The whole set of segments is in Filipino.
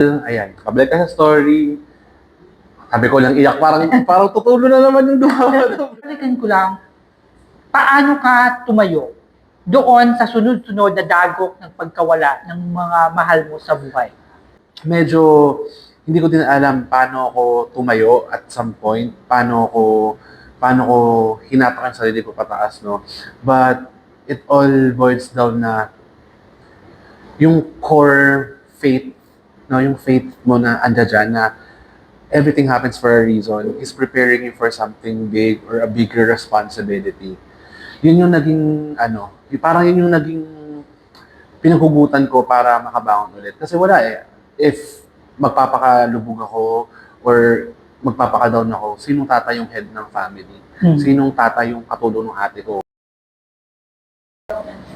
Ayan, kabalik ka sa story. Sabi ko lang iyak, parang, parang tutulo na naman yung dumawa. Balikan ko lang, paano ka tumayo doon sa sunod-sunod na dagok ng pagkawala ng mga mahal mo sa buhay? Medyo, hindi ko din alam paano ako tumayo at some point, paano ako, paano ko hinatak ang sarili ko pataas, no? But, it all boils down na yung core faith, no? Yung faith mo na andyan dyan na everything happens for a reason. He's preparing you for something big or a bigger responsibility. Yun yung naging, ano, parang yun yung naging pinaghugutan ko para makabangon ulit. Kasi wala eh. If magpapakalubog ako or magpapaka-down ako, sinong tata yung head ng family? Hmm. Sinong tata yung katulong ng ate ko?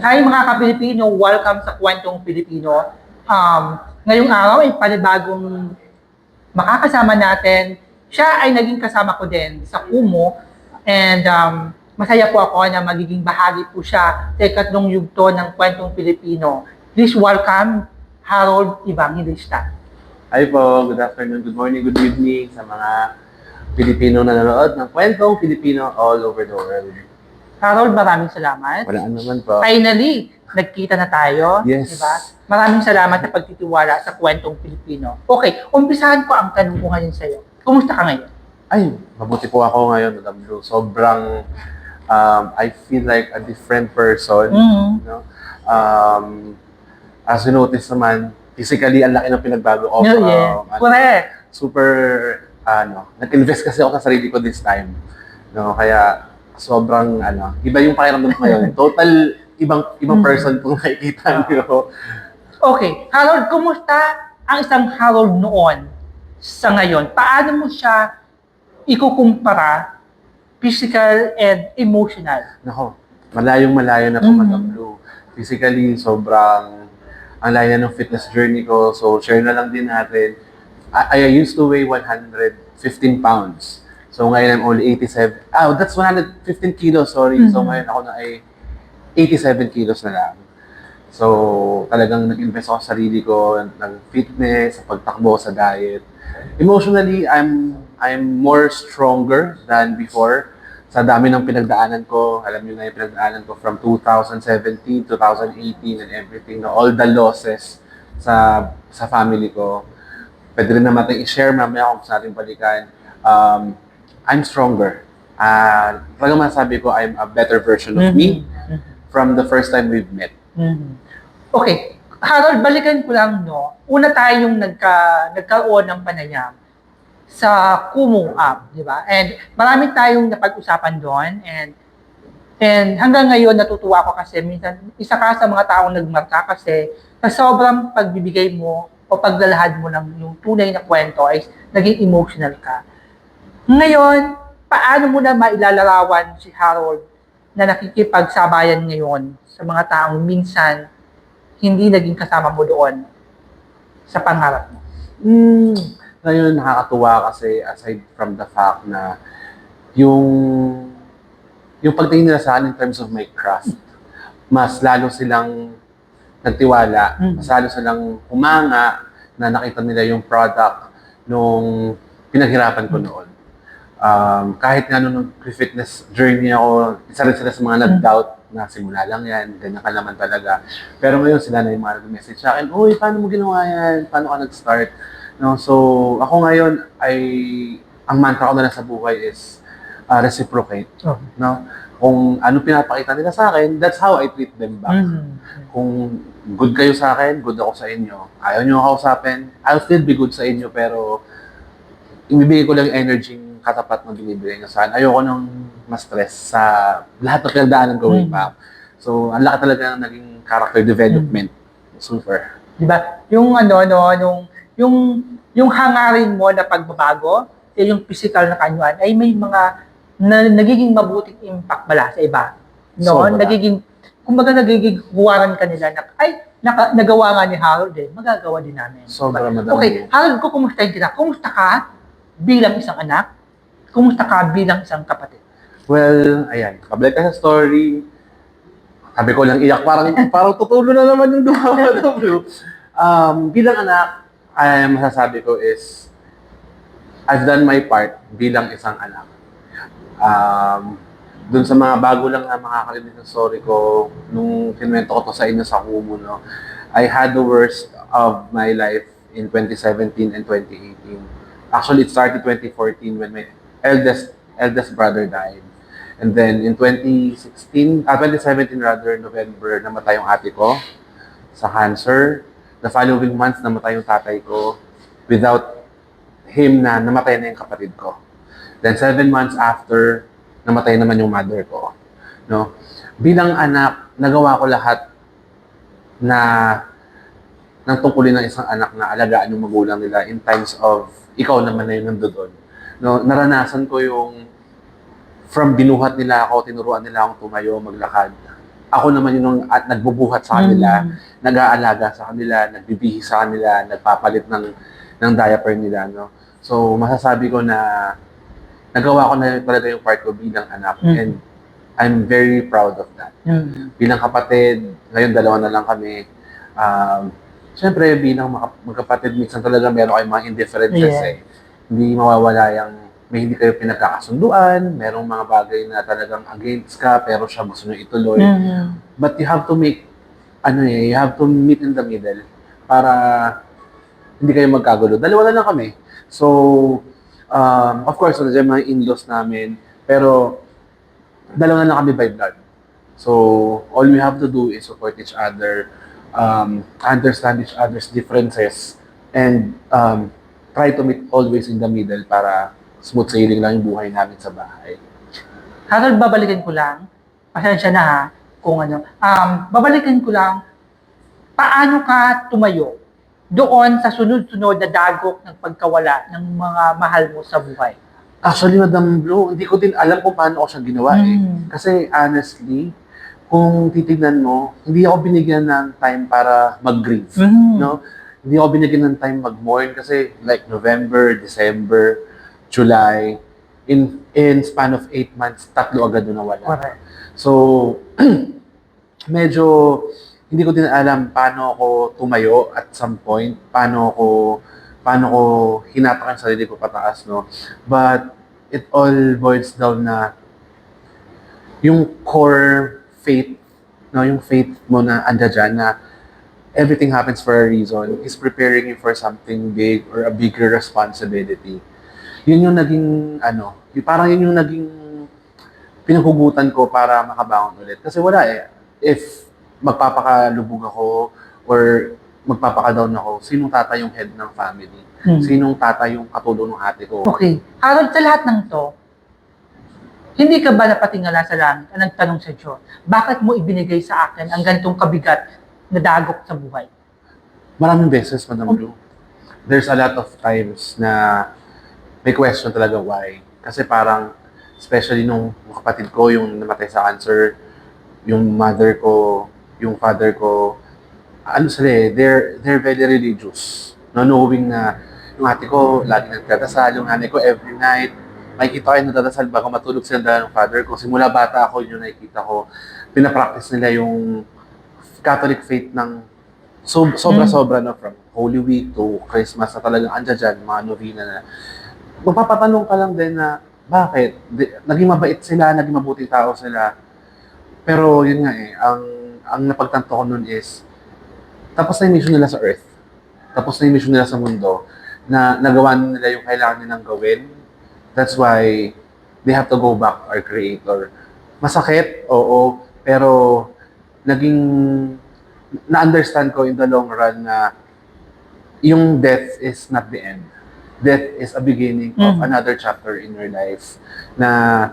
Hi mga ka-Pilipino, welcome sa Kwentong Pilipino. Um, ngayong araw ay panibagong makakasama natin. Siya ay naging kasama ko din sa Kumo and um, masaya po ako na magiging bahagi po siya sa ikatlong yugto ng Kwentong Pilipino. Please welcome Harold Evangelista. Hi po, good afternoon, good morning, good evening sa mga Pilipino na nanonood ng kwentong Pilipino all over the world. Harold, maraming salamat. Wala naman po. Finally, nagkita na tayo. Yes. Diba? Maraming salamat sa pagtitiwala sa kwentong Pilipino. Okay, umpisahan ko ang tanong ko ngayon sa'yo. Kumusta ka ngayon? Ay, mabuti po ako ngayon, Madam Blue. Sobrang, um, I feel like a different person. Mm. No? Um, as you notice naman, physically, ang laki ng pinagbago ko. Yeah, yeah. Um, ano, Correct. super, ano, nag-invest kasi ako sa sarili ko this time. No, kaya sobrang, ano, iba yung pakiramdam ko ngayon. Total, ibang ibang Mm. person kung nakikita niyo. Okay, Harold, kumusta ang isang Harold noon sa ngayon? Paano mo siya ikukumpara physical and emotional? Nako, malayong malayo na po, Mhm. Madam Blue. Physically, sobrang ang layo na ng fitness journey ko. So, share na lang din natin. I, I used to weigh 115 pounds. So, ngayon I'm only 87. Ah, that's 115 kilos, sorry. So, Mhm. ngayon ako na ay 87 kilos na lang. So, talagang nag-invest ako sa sarili ko, ng fitness, sa pagtakbo, sa diet. Emotionally, I'm I'm more stronger than before. Sa dami ng pinagdaanan ko, alam niyo na yung pinagdaanan ko from 2017, 2018, and everything, all the losses sa sa family ko. Pwede rin naman i-share mamaya kung sa ating balikan. Um, I'm stronger. Uh, talagang masabi ko, I'm a better version of me from the first time we've met. Mhm. Okay, Harold, balikan ko lang, no? Una tayong nagka, nagkaroon ng panayam sa Kumu app, di ba? And marami tayong napag-usapan doon and and hanggang ngayon natutuwa ako kasi minsan isa ka sa mga taong nagmarka kasi sa sobrang pagbibigay mo o paglalahad mo ng yung tunay na kwento ay naging emotional ka. Ngayon, paano mo na mailalarawan si Harold na nakikipagsabayan ngayon sa mga taong minsan hindi naging kasama mo doon sa pangarap mo? Mm, ngayon nakakatuwa kasi aside from the fact na yung yung pagtingin nila sa akin in terms of my craft, mas lalo silang nagtiwala, Mm. mas lalo silang humanga na nakita nila yung product nung pinaghirapan ko Mm. noon. Um, kahit nga nung fitness journey ako, isa rin sila sa mga nag-doubt na simula lang yan, ganyan ka naman talaga. Pero ngayon sila na yung mga nag-message sa akin, Uy, paano mo ginawa yan? Paano ka nag-start? No, so, ako ngayon ay, ang mantra ko na lang sa buhay is uh, reciprocate. Oh. No? Kung ano pinapakita nila sa akin, that's how I treat them back. Mhm. Kung good kayo sa akin, good ako sa inyo. Ayaw nyo ako kausapin, I'll still be good sa inyo, pero ibibigay ko lang yung energy katapat na binibigay nyo sa akin. Ayoko nang ma-stress sa lahat ng pinagdaanan ko way Mm. back. So, ang laki talaga ng naging character development. Super. Di ba? Yung ano, no, nung, yung, yung hangarin mo na pagbabago, eh, yung physical na kanyuan, ay may mga na, nagiging mabuting impact bala sa iba. No? Sobra. Nagiging, kumbaga nagiging huwaran ka nila na, ay, naka, nagawa nga ni Harold eh, magagawa din namin. Sobra, madam. Okay, Harold ko, kumustahin kita. Kumusta ka bilang isang anak? Kumusta ka bilang isang kapatid? Well, ayan, kabalik ka sa story. Sabi ko lang iyak, parang, parang tutulo na naman yung dumawa. um, bilang anak, ay masasabi ko is, I've done my part bilang isang anak. Um, dun sa mga bago lang na makakarinig ng story ko, nung kinwento ko to sa inyo sa Kumu, no, I had the worst of my life in 2017 and 2018. Actually, it started 2014 when my eldest eldest brother died. And then in 2016, ah, 2017 rather, November, namatay yung ate ko sa cancer. The following months, namatay yung tatay ko without him na namatay na yung kapatid ko. Then seven months after, namatay naman yung mother ko. No? Bilang anak, nagawa ko lahat na ng tungkulin ng isang anak na alagaan yung magulang nila in times of ikaw naman na yung nandoon. No, naranasan ko yung from binuhat nila ako, tinuruan nila akong tumayo, maglakad. Ako naman yung at nagbubuhat sa kanila, Mm. nag-aalaga sa kanila, nagbibihis sa kanila, nagpapalit ng ng diaper nila, no. So, masasabi ko na nagawa ko na talaga yung part ko bilang anak Mm. and I'm very proud of that. Mm. Bilang kapatid, ngayon dalawa na lang kami. Um, Siyempre, bilang mga- magkapatid, minsan talaga meron kayong mga indifferences Yeah. eh. Hindi mawawala yung may hindi kayo pinagkakasunduan, merong mga bagay na talagang against ka, pero siya gusto nyo ituloy. Mm. But you have to make, ano eh, you have to meet in the middle para hindi kayo magkagulo. Dalawa na lang kami. So, um, of course, nandiyan mga in-laws namin, pero dalawa na lang kami by blood. So, all we have to do is support each other, um, understand each other's differences, and um, try to meet always in the middle para smooth sailing lang yung buhay namin sa bahay. Harold, babalikan ko lang. Pasensya na ha, kung ano. Um, babalikan ko lang, paano ka tumayo doon sa sunod-sunod na dagok ng pagkawala ng mga mahal mo sa buhay? Actually, Madam Blue, hindi ko din alam kung paano ko siya ginawa eh. Mm. Kasi honestly, kung titignan mo, hindi ako binigyan ng time para mag-grieve. Mm. No? Hindi ako binigyan ng time mag-mourn kasi like November, December, July, in in span of 8 months, tatlo agad na nawala. Correct. So, medyo hindi ko din alam paano ako tumayo at some point, paano ako paano ko hinatak ang sarili ko pataas, no? But it all boils down na yung core faith, no, yung faith mo na dyan na everything happens for a reason is preparing you for something big or a bigger responsibility. Yun yung naging, ano, yung, parang yun yung naging pinaghugutan ko para makabangon ulit. Kasi wala eh. If magpapakalubog ako or magpapaka-down ako, sinong tata yung head ng family? Mm. Sinong tata yung katulong ng ate ko? Okay. Harold, sa lahat ng to, hindi ka ba napatingala sa langit at nagtanong sa Diyos, bakit mo ibinigay sa akin ang ganitong kabigat na dagok sa buhay? Maraming beses, Madam Blue. There's a lot of times na may question talaga why. Kasi parang, especially nung kapatid ko, yung namatay sa cancer, yung mother ko, yung father ko, ano sila eh, they're, they're very religious. No, knowing na yung ate ko, lagi nagdadasal, yung nanay ko every night, makikita ko yung nagdadasal bago matulog sila ng father ko. Simula bata ako, yun nakikita ko. Pinapractice nila yung Catholic faith ng so, sobra-sobra no, from Holy Week to Christmas na talagang andyan dyan, mga novena na. Magpapatanong ka lang din na, bakit? Di, naging mabait sila, naging mabuting tao sila. Pero yun nga eh, ang, ang napagtanto ko nun is, tapos na yung mission nila sa earth. Tapos na yung mission nila sa mundo na nagawa nila yung kailangan nilang gawin. That's why they have to go back our Creator. Masakit, oo, pero naging na-understand ko in the long run na yung death is not the end. Death is a beginning of Mm. another chapter in your life na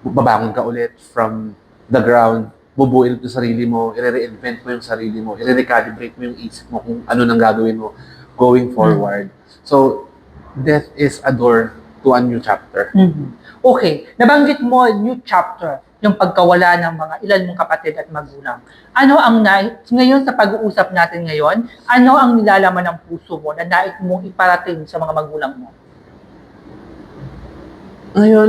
babangon ka ulit from the ground, bubuin mo sarili mo, i-reinvent mo yung sarili mo, i-recalibrate mo yung isip mo kung ano nang gagawin mo going forward. So, death is a door to a new chapter. Mhm. Okay, nabanggit mo new chapter, yung pagkawala ng mga ilan mong kapatid at magulang. Ano ang na, ngayon sa pag-uusap natin ngayon, ano ang nilalaman ng puso mo na nais mong iparating sa mga magulang mo? Ngayon,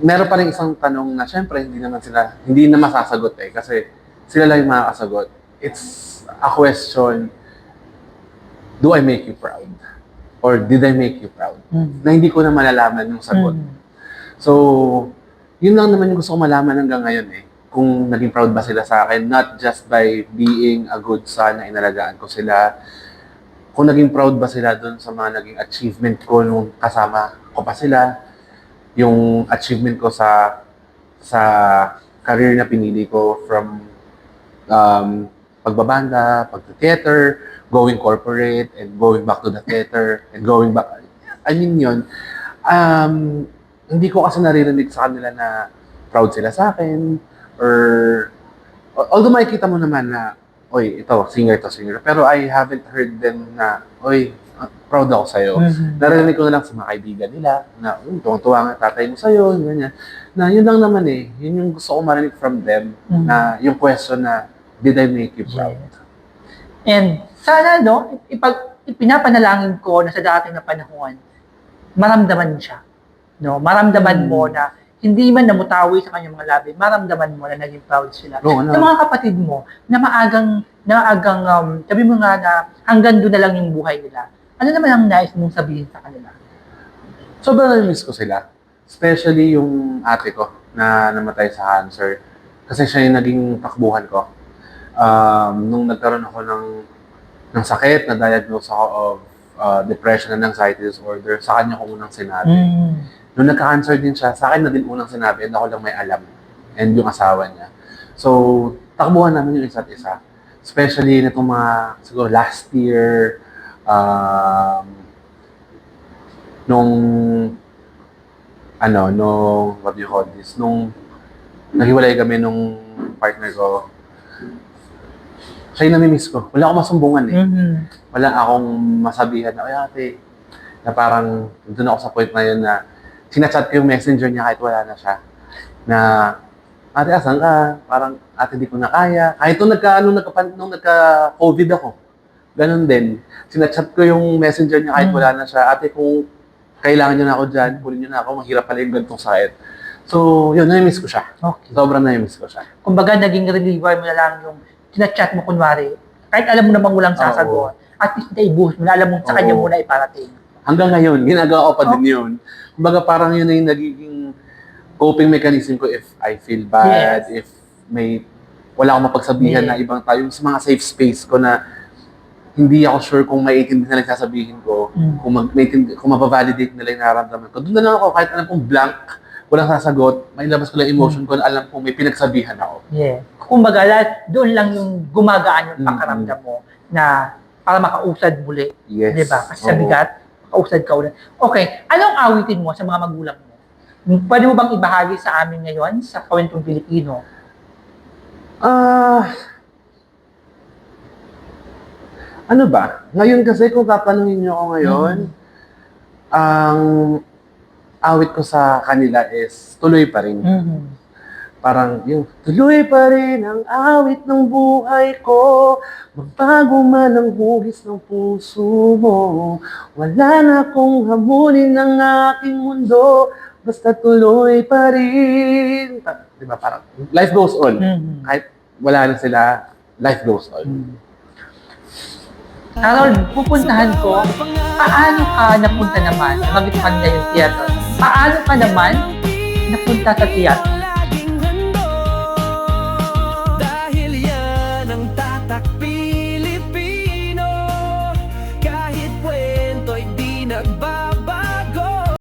meron pa rin isang tanong na syempre hindi naman sila, hindi na masasagot eh kasi sila lang yung makakasagot. It's a question do I make you proud? Or did I make you proud? Mhm. Na hindi ko na malalaman yung sagot. Mhm. So, yun lang naman yung gusto ko malaman hanggang ngayon eh. Kung naging proud ba sila sa akin, not just by being a good son na inalagaan ko sila, kung naging proud ba sila dun sa mga naging achievement ko nung kasama ko pa sila, yung achievement ko sa sa career na pinili ko from um, pagbabanda, pag-theater, going corporate, and going back to the theater, and going back, I mean yun, um, hindi ko kasi naririnig sa kanila na proud sila sa akin, or, although makikita mo naman na, oy, ito, singer to singer, pero I haven't heard them na, oy, ah, proud ako sa'yo. Mhm. Narinig ko na lang sa mga kaibigan nila na, um, tuwang-tuwa nga tatay mo sa'yo, ganyan. Na yun lang naman eh, yun yung gusto ko marinig from them, Mhm. na yung question na, did I make you proud? And sana, no, ipag, ipinapanalangin ko na sa dating na panahon, maramdaman siya. No, maramdaman Hmm. mo na hindi man namutawi sa kanyang mga labi, maramdaman mo na naging proud sila. Oo, ano? Yung mga kapatid mo, na maagang, na maagang, um, sabi mo nga na hanggang doon na lang yung buhay nila. Ano naman ang nais mong sabihin sa kanila? Sobrang na-miss ko sila. Especially yung ate ko na namatay sa cancer. Kasi siya yung naging takbuhan ko. Um, nung nagkaroon ako ng, ng sakit, na-diagnose ako of uh, depression and anxiety disorder, sa kanya ko unang sinabi. Mm. Nung nagka-cancer din siya, sa akin na din unang sinabi, and ako lang may alam. And yung asawa niya. So, takbuhan namin yung isa't isa. Especially nitong mga, siguro last year, um, nung, ano, nung, what do you call this, nung naghiwalay kami nung partner ko, siya yung namimiss ko. Wala akong masumbungan eh Mhm. wala akong masabihan na, ay ate, na parang doon ako sa point na yun na sinachat ko yung messenger niya kahit wala na siya. Na, ate, asan ka? Parang, ate, di ko na kaya. Kahit nung nagka, nung nagka, nung nagka-COVID ako, ganun din. Sinachat ko yung messenger niya kahit Mm. wala na siya. Ate, kung kailangan niyo na ako dyan, kunin niyo na ako, mahirap pala yung ganitong sakit. So, yun, na-miss ko siya. Okay. Sobrang na-miss ko siya. kumbaga naging reliever mo na lang yung chinachat mo kunwari, kahit alam mo namang walang sasagot, at least naibuhos mo na alam mo sa Oo. kanya muna iparating. Hanggang ngayon, ginagawa ko pa Oh. din yun. Kumbaga parang yun na yung nagiging coping mechanism ko if I feel bad, if may wala akong mapagsabihan Yeah. na ibang tayo, sa mga safe space ko na hindi ako sure kung maiintindihan nila yung sasabihin ko, Mm. kung, mag, kung mababalidate nila yung nararamdaman ko. Doon na lang ako, kahit alam kong blank, walang sasagot, may labas ko lang emotion ko na alam kong may pinagsabihan ako. Yeah. Kumbaga, doon lang yung gumagaan yung Mm. pakaramdam mo na para makausad muli. Yes. Di ba? Kasi sa bigat, makausad ka ulit. Okay, anong awitin mo sa mga magulang mo? Pwede mo bang ibahagi sa amin ngayon sa Kwentong Pilipino? Ah. ano ba? Ngayon kasi kung tatanungin niyo ako ngayon, ang awit ko sa kanila is tuloy pa rin. Mhm. Parang yung tuloy pa rin ang awit ng buhay ko. Magbago man ang hugis ng puso mo. Wala na akong hamulin ng aking mundo. Basta tuloy pa rin. Di ba parang life goes on Mhm. kahit wala na sila, life goes on. Carol, pupuntahan ko, paano ka napunta naman? Magit ka na yung theater. Paano ka naman napunta sa theater?